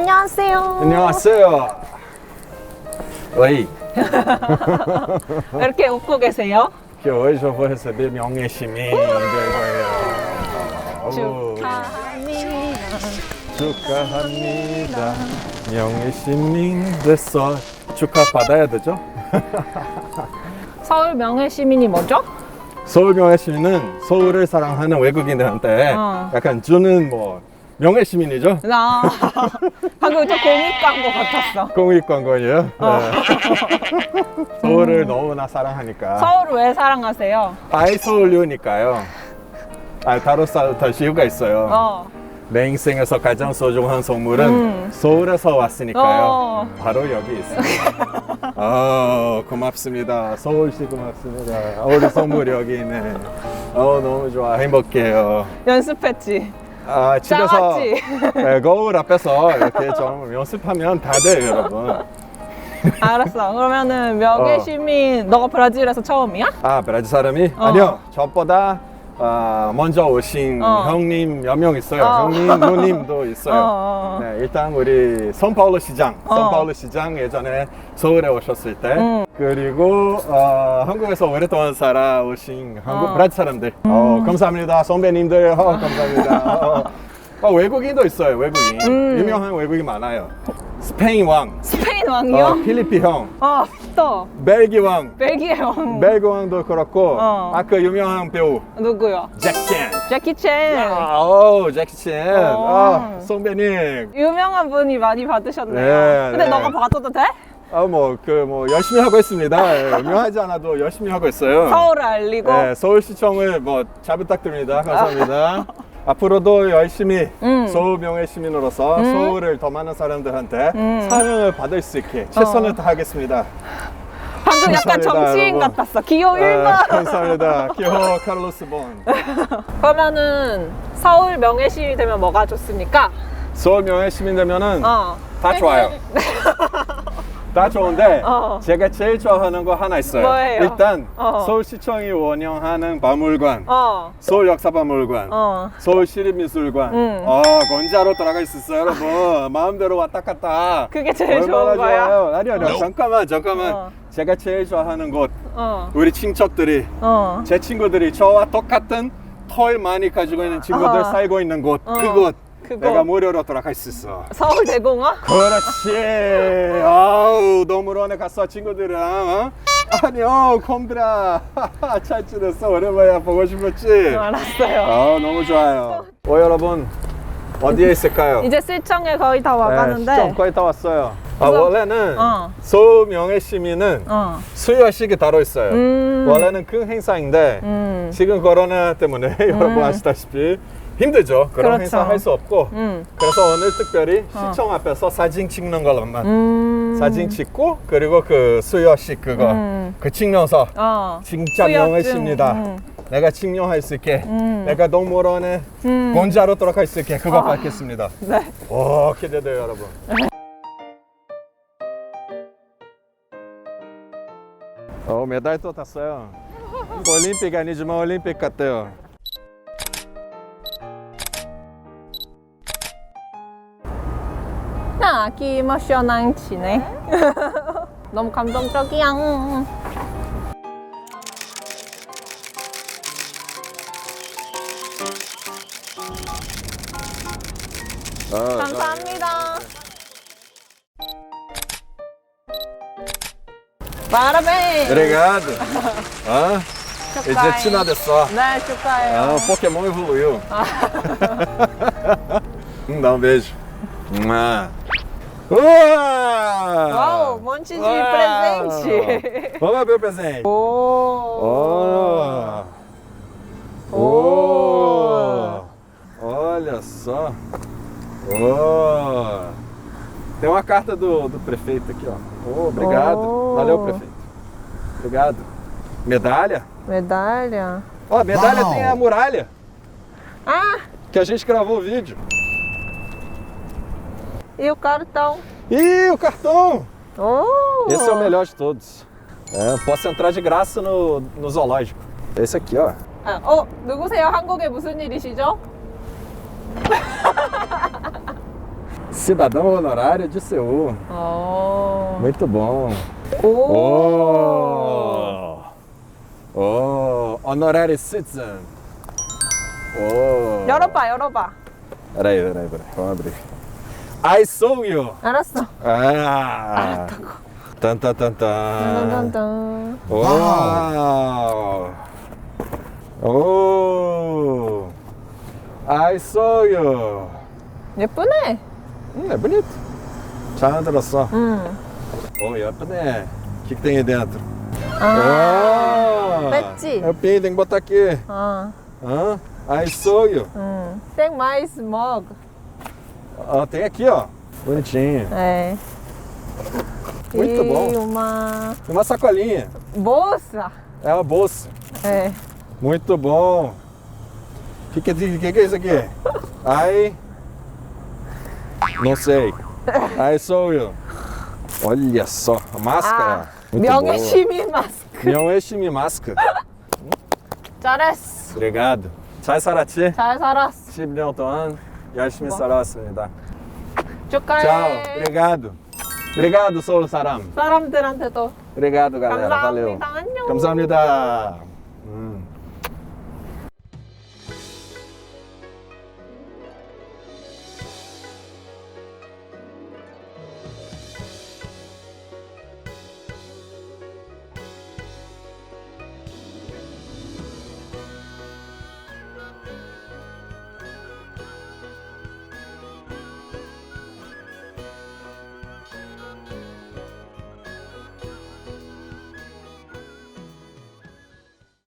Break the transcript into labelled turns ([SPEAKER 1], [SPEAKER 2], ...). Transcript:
[SPEAKER 1] 안녕하세요.
[SPEAKER 2] 안녕하세요. Oi,
[SPEAKER 1] 이렇게 웃고 계세요?
[SPEAKER 2] que hoje eu vou receber 되고요.
[SPEAKER 1] 축하합니다.
[SPEAKER 2] 축하합니다. 명예 시민 됐어. 축하 받아야 되죠?
[SPEAKER 1] 서울 명예 시민이 뭐죠?
[SPEAKER 2] 서울 명예 시민은 서울을 사랑하는 외국인들한테
[SPEAKER 1] 어.
[SPEAKER 2] 약간 주는 뭐 명예 시민이죠?
[SPEAKER 1] 나 방금 저 공익 광고 같았어.
[SPEAKER 2] 공익 광고예요.
[SPEAKER 1] 어.
[SPEAKER 2] 네. 서울을 너무나 사랑하니까.
[SPEAKER 1] 서울을 왜 사랑하세요?
[SPEAKER 2] 아이 서울유니까요. 아, 다루살 더 이유가 있어요.
[SPEAKER 1] 어.
[SPEAKER 2] 내 인생에서 가장 소중한 선물은
[SPEAKER 1] 음.
[SPEAKER 2] 서울에서 왔으니까요.
[SPEAKER 1] 어.
[SPEAKER 2] 바로 여기 있습니다. 아, 고맙습니다. 서울시 고맙습니다. 아, 우리 선물 여기 있네. 어, 너무 좋아. 행복해요.
[SPEAKER 1] 연습했지.
[SPEAKER 2] 아, 집에서
[SPEAKER 1] 짜왔지?
[SPEAKER 2] 네, 거울 앞에서 이렇게 좀 연습하면 다 돼요, 여러분.
[SPEAKER 1] 알았어. 그러면은 명예
[SPEAKER 2] 어.
[SPEAKER 1] 시민 너가 브라질에서 처음이야?
[SPEAKER 2] 아, 브라질 사람이?
[SPEAKER 1] 어.
[SPEAKER 2] 아니요. 저보다 아, 먼저 오신
[SPEAKER 1] 어.
[SPEAKER 2] 형님 몇 명 있어요.
[SPEAKER 1] 어.
[SPEAKER 2] 형님, 누님도 있어요.
[SPEAKER 1] 어, 어.
[SPEAKER 2] 네, 일단 우리 성파울로 시장,
[SPEAKER 1] 어.
[SPEAKER 2] 성파울로 시장 예전에 서울에 오셨을 때,
[SPEAKER 1] 음.
[SPEAKER 2] 그리고 어, 한국에서 오랫동안 살아 오신 한국
[SPEAKER 1] 어.
[SPEAKER 2] 브라질 사람들. 어, 감사합니다, 선배님들. 어, 감사합니다. 어, 어, 외국인도 있어요, 외국인.
[SPEAKER 1] 음.
[SPEAKER 2] 유명한 외국인 많아요. 스페인 왕,
[SPEAKER 1] 스페인
[SPEAKER 2] 어,
[SPEAKER 1] 왕이요?
[SPEAKER 2] 필리핀 형,
[SPEAKER 1] 어, 또
[SPEAKER 2] 벨기 왕,
[SPEAKER 1] 벨기에 왕.
[SPEAKER 2] 벨기 왕도 그렇고,
[SPEAKER 1] 어.
[SPEAKER 2] 아까 유명한 배우
[SPEAKER 1] 누구요?
[SPEAKER 2] 잭첸.
[SPEAKER 1] 제키 챈.
[SPEAKER 2] 아, 오, 잭첸.
[SPEAKER 1] 어.
[SPEAKER 2] 아, 선배님.
[SPEAKER 1] 유명한 분이 많이 받으셨네요.
[SPEAKER 2] 네,
[SPEAKER 1] 근데
[SPEAKER 2] 네.
[SPEAKER 1] 너가 받아도 돼?
[SPEAKER 2] 아, 뭐, 그, 뭐, 열심히 하고 있습니다. 예, 유명하지 않아도 열심히 하고 있어요.
[SPEAKER 1] 서울을 알리고.
[SPEAKER 2] 네, 서울시청을 뭐, 잘 부탁드립니다. 감사합니다. 앞으로도 열심히
[SPEAKER 1] 음.
[SPEAKER 2] 서울 명예 시민으로서 서울을 더 많은 사람들한테
[SPEAKER 1] 음.
[SPEAKER 2] 사랑을 받을 수 있게 최선을
[SPEAKER 1] 어.
[SPEAKER 2] 다하겠습니다.
[SPEAKER 1] 방금 약간
[SPEAKER 2] 감사합니다,
[SPEAKER 1] 정치인
[SPEAKER 2] 여러분.
[SPEAKER 1] 같았어. 기호
[SPEAKER 2] 아,
[SPEAKER 1] 1번.
[SPEAKER 2] 감사합니다. 기호 카를로스 본.
[SPEAKER 1] 그러면은 서울 명예시 되면 뭐가 좋습니까?
[SPEAKER 2] 서울 명예 시민 되면은
[SPEAKER 1] 어.
[SPEAKER 2] 다 좋아요. 다 좋은데
[SPEAKER 1] 어.
[SPEAKER 2] 제가 제일 좋아하는 거 하나 있어요.
[SPEAKER 1] 뭐예요?
[SPEAKER 2] 일단
[SPEAKER 1] 어.
[SPEAKER 2] 서울시청이 운영하는 박물관,
[SPEAKER 1] 어.
[SPEAKER 2] 서울 역사박물관,
[SPEAKER 1] 어.
[SPEAKER 2] 서울 시립미술관.
[SPEAKER 1] 음.
[SPEAKER 2] 아, 건자로 들어갈 수 있어요, 여러분. 마음대로 왔다 갔다.
[SPEAKER 1] 그게 제일 좋은 거야?
[SPEAKER 2] 좋아요. 아니요, 아니요. 잠깐만, 잠깐만.
[SPEAKER 1] 어.
[SPEAKER 2] 제가 제일 좋아하는 곳,
[SPEAKER 1] 어.
[SPEAKER 2] 우리 친척들이,
[SPEAKER 1] 어.
[SPEAKER 2] 제 친구들이 저와 똑같은 털 많이 가지고 있는 친구들
[SPEAKER 1] 어.
[SPEAKER 2] 살고 있는 곳,
[SPEAKER 1] 어.
[SPEAKER 2] 그곳.
[SPEAKER 1] 그곳.
[SPEAKER 2] 내가 무료로 들어갈 수 있어.
[SPEAKER 1] 서울대공원?
[SPEAKER 2] 그렇지. 아우 너무 오랜만에 갔어 친구들이랑. 어? 안녕 컴들아. 잘 지냈어 오랜만에 보고 싶었지.
[SPEAKER 1] 알았어요.
[SPEAKER 2] 아 너무 좋아요. 어 여러분 어디에 있을까요?
[SPEAKER 1] 이제 실청에 거의 다
[SPEAKER 2] 네,
[SPEAKER 1] 와가는데.
[SPEAKER 2] 시점 거의 다 왔어요. 아
[SPEAKER 1] 그래서-
[SPEAKER 2] 원래는
[SPEAKER 1] 어.
[SPEAKER 2] 서울 명예 시민은
[SPEAKER 1] 어.
[SPEAKER 2] 수요식이 따로 있어요.
[SPEAKER 1] 음.
[SPEAKER 2] 원래는 큰 행사인데
[SPEAKER 1] 음.
[SPEAKER 2] 지금 코로나 때문에 여러분 아시다시피 힘들죠. 그런
[SPEAKER 1] 그렇죠.
[SPEAKER 2] 행사 할 수 없고.
[SPEAKER 1] 음.
[SPEAKER 2] 그래서 오늘 특별히 시청 앞에서 사진 찍는 걸로만
[SPEAKER 1] 음.
[SPEAKER 2] 사진 찍고 그리고 그 수여식 그거
[SPEAKER 1] 음.
[SPEAKER 2] 그 증명서
[SPEAKER 1] 어.
[SPEAKER 2] 진짜
[SPEAKER 1] 수여증.
[SPEAKER 2] 명예십니다.
[SPEAKER 1] 음.
[SPEAKER 2] 내가 증명할 수 있게
[SPEAKER 1] 음.
[SPEAKER 2] 내가 동물원에
[SPEAKER 1] 음.
[SPEAKER 2] 공짜로 들어갈 수 있게 그거
[SPEAKER 1] 아.
[SPEAKER 2] 받겠습니다.
[SPEAKER 1] 네.
[SPEAKER 2] 오 기대돼요 여러분. 어 메달 또 탔어요. 올림픽 아니지만 올림픽 같대요.
[SPEAKER 1] 아, 기모셔낭치네. 너무 감동적이야.
[SPEAKER 2] 어,
[SPEAKER 1] 감사합니다. 마라베.
[SPEAKER 2] 오brigado. 어? 이제 친화됐어.
[SPEAKER 1] 네, 축하해요.
[SPEAKER 2] Ah, o Pokémon evoluiu. Hum, dá um beijo. Mua. Uau!
[SPEAKER 1] Um monte de
[SPEAKER 2] Uau!
[SPEAKER 1] presente!
[SPEAKER 2] Vamos abrir o presente.
[SPEAKER 1] Oh!
[SPEAKER 2] oh! Oh! oh. Olha só! Oh. Tem uma carta do, do prefeito aqui, ó. Oh, obrigado.
[SPEAKER 1] Oh.
[SPEAKER 2] Valeu, prefeito. Obrigado. Medalha?
[SPEAKER 1] Medalha.
[SPEAKER 2] Ó, medalha tem a muralha.
[SPEAKER 1] Ah!
[SPEAKER 2] Que a gente gravou o vídeo.
[SPEAKER 1] e o cartão.
[SPEAKER 2] Ih, o cartão!
[SPEAKER 1] 오.
[SPEAKER 2] Esse é o melhor de todos. É, posso entrar de graça no, no zoológico. Esse aqui, ó.
[SPEAKER 1] 아, 어, 누구세요? 한국에 무슨 일이시죠?
[SPEAKER 2] Cidadão honorário de Seul.
[SPEAKER 1] 어.
[SPEAKER 2] Muito bom.
[SPEAKER 1] 오.
[SPEAKER 2] Oh! Oh! Honorary citizen. Oh!
[SPEAKER 1] 열어봐, 열어봐.
[SPEAKER 2] Peraí, peraí, peraí. Vamos abrir. I saw you.
[SPEAKER 1] 알았어.
[SPEAKER 2] Ah! Tan, tan, tan.
[SPEAKER 1] 딴딴딴.
[SPEAKER 2] Uau! Oh! I saw you.
[SPEAKER 1] 예쁘네.
[SPEAKER 2] É bonito. 잘 들었어.
[SPEAKER 1] 응.
[SPEAKER 2] Oh, 예쁘네. O que, que tem aí dentro?
[SPEAKER 1] 아.
[SPEAKER 2] Oh!
[SPEAKER 1] 뺐지?
[SPEAKER 2] Que botar aqui.
[SPEAKER 1] 어.
[SPEAKER 2] Hã? I saw you.
[SPEAKER 1] 응. 생 마이 스 머그.
[SPEAKER 2] Ó, tem aqui, ó. Bonitinho.
[SPEAKER 1] 네.
[SPEAKER 2] Muito bom.
[SPEAKER 1] E uma
[SPEAKER 2] E Uma sacolinha.
[SPEAKER 1] bolsa.
[SPEAKER 2] É uma bolsa.
[SPEAKER 1] 네.
[SPEAKER 2] Muito bom. O que, que, que, que que é isso aqui? I. Não sei. I saw you. Olha só, a máscara.
[SPEAKER 1] 아,
[SPEAKER 2] Muito
[SPEAKER 1] 명예
[SPEAKER 2] boa.
[SPEAKER 1] 시민 마스크.
[SPEAKER 2] 명예시민 마스크.
[SPEAKER 1] 잘했어.
[SPEAKER 2] Obrigado. 잘 살았지?
[SPEAKER 1] 잘 살았어.
[SPEAKER 2] 10년 동안 열심히
[SPEAKER 1] 뭐?
[SPEAKER 2] 살아왔습니다.
[SPEAKER 1] 축하해.
[SPEAKER 2] Tchau. Obrigado. Obrigado, sou 사람.
[SPEAKER 1] 사람들한테도
[SPEAKER 2] Obrigado, galera. Valeu.
[SPEAKER 1] 감사합니다. 안녕.
[SPEAKER 2] 감사합니다. 음.